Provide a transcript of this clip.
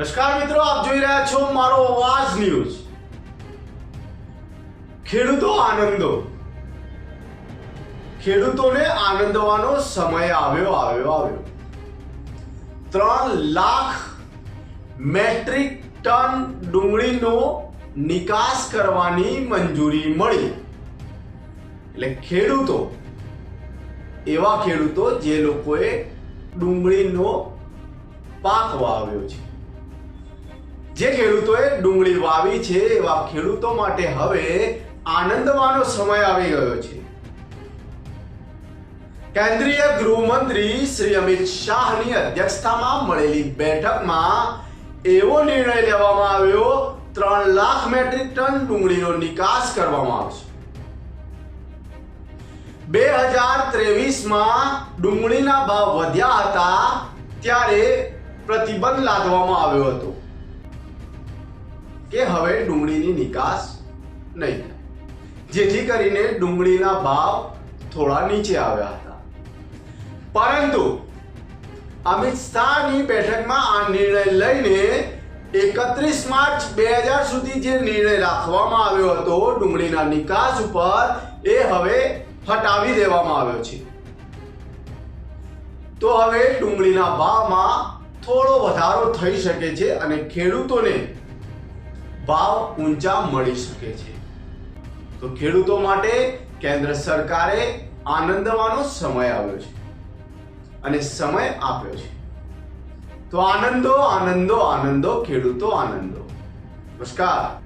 નમસ્કાર મિત્રો, આપ જોઈ રહ્યા છો મારો અવાજ ન્યૂઝ. ખેડૂતો આનંદો. ખેડૂતોને આનંદવાનો સમય આવ્યો આવ્યો આવ્યો. ત્રણ લાખ મેટ્રિક ટન ડુંગળીનો નિકાસ કરવાની મંજૂરી મળી. એટલે ખેડૂતો, એવા ખેડૂતો જે લોકોએ ડુંગળીનો પાક વાવ્યો છે. જે ખેડૂતોએ ડુંગળી વાવી છે એવા ખેડૂતો માટે હવે આનંદવાનો સમય આવી ગયો છે. કેન્દ્રીય ગૃહમંત્રી શ્રી અમિત શાહની અધ્યક્ષતામાં મળેલી બેઠકમાં એવો નિર્ણય લેવામાં આવ્યો, ત્રણ લાખ મેટ્રિક ટન ડુંગળીનો નિકાસ કરવામાં આવશે. બે હજાર ત્રેવીસમાં ડુંગળીના ભાવ વધ્યા હતા, ત્યારે પ્રતિબંધ લાદવામાં આવ્યો હતો. કે હવે ડુંગળીની નિકાસ નહીં થાય. જેથી કરીને ડુંગળીના ભાવ થોડા નીચે આવ્યા હતા. પરંતુ અમિત શાહની બેઠકમાં આ નિર્ણય લઈને એકત્રીસ માર્ચ બે હજાર સુધી જે નિર્ણય રાખવામાં આવ્યો હતો ડુંગળીના નિકાસ ઉપર, એ હવે હટાવી દેવામાં આવ્યો છે. તો હવે ડુંગળીના ભાવમાં થોડો વધારો થઈ શકે છે અને ખેડૂતોને ભાવ ઊંચા મળી શકે છે. તો ખેડૂતો માટે કેન્દ્ર સરકારે આનંદવાનો સમય આવ્યો છે. અને સમય આપ્યો છે. તો આનંદો આનંદો આનંદો, ખેડૂતો આનંદો. નમસ્કાર.